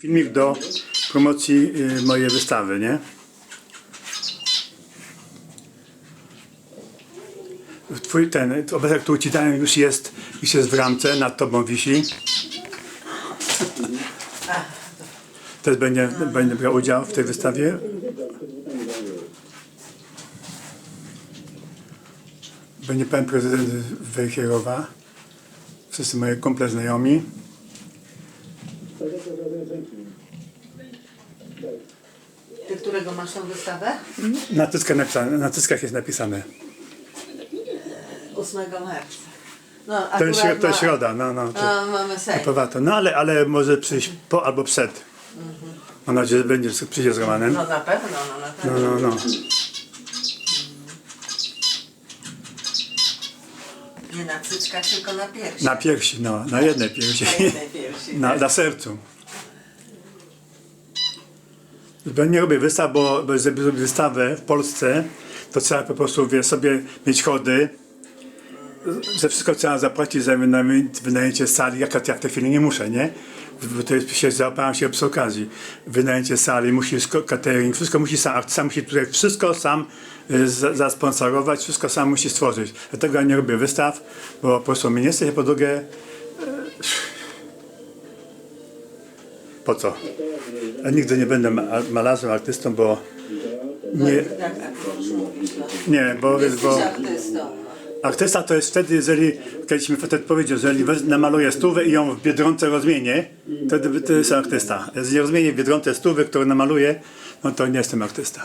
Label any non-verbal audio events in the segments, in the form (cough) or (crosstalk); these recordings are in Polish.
filmik do promocji y, mojej wystawy, nie? Twój ten obrazek, który ci dałem, już jest, już jest w ramce, nad tobą wisi. Też będzie, będzie brał udział w tej wystawie. Będzie pan prezydent Wejherowa. Wszyscy moje kumple znajomi. Ty, którego masz tą wystawę? Na tyskach, napisane, na tyskach jest napisane. 8 marca. No, To jest, akurat to jest ma- środa, no, no. To, A, mamy sejm. Powato. No ale, ale może przyjść po albo przed. Mam nadzieję, że będzie, że przyjdzie z Romanem. No na pewno, no na No, pewno. no, no. Nie na cyczkach, tylko na piersi. Na piersi, no, na jednej piersi. Na jednej piersi. (laughs) Na, na sercu. Nie robię wystaw, bo, żeby zrobić wystawę w Polsce, to trzeba po prostu wie, sobie mieć chody. Ze wszystko trzeba zapłacić za wynajęcie sali, jak ja w tej chwili nie muszę, nie? Bo to jest, się załapałem się przy okazji. Wynajęcie sali, musisz ko- catering, wszystko musi sam, a sam musi tutaj wszystko sam y, za- zasponsorować, wszystko sam musi stworzyć. Dlatego ja nie robię wystaw, bo po prostu mnie nie chce, po drugie Po co? Ja nigdy nie będę ma- malarzem, artystą, bo nie, tak nie, bo, wiesz, bo artysta to jest wtedy, jeżeli, kiedyś mi facet powiedział, że jeżeli namaluję stówę i ją w Biedronce rozmienię, wtedy to jest artysta. Jeżeli rozmienię w Biedronce stówy, które namaluję, no to nie jestem artysta.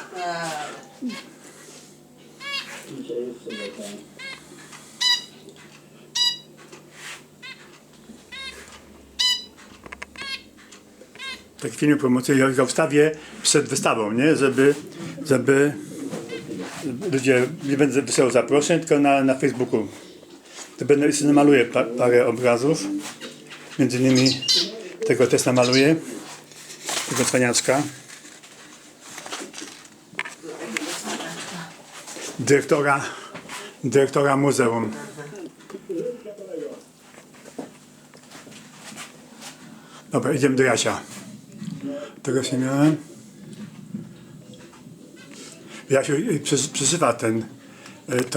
Taki film promocyjny ja go wstawię przed wystawą, nie? Żeby, żeby ludzie, nie będę wysyłał zaproszeń, tylko na, na Facebooku. To będę jeszcze namaluję pa, parę obrazów. Między innymi tego też namaluję. Tego cwaniaczka. Dyrektora, dyrektora muzeum. Dobra, idziemy do Jasia. Tego się miałem. Jasiu y, przys- przeżywa ten y, to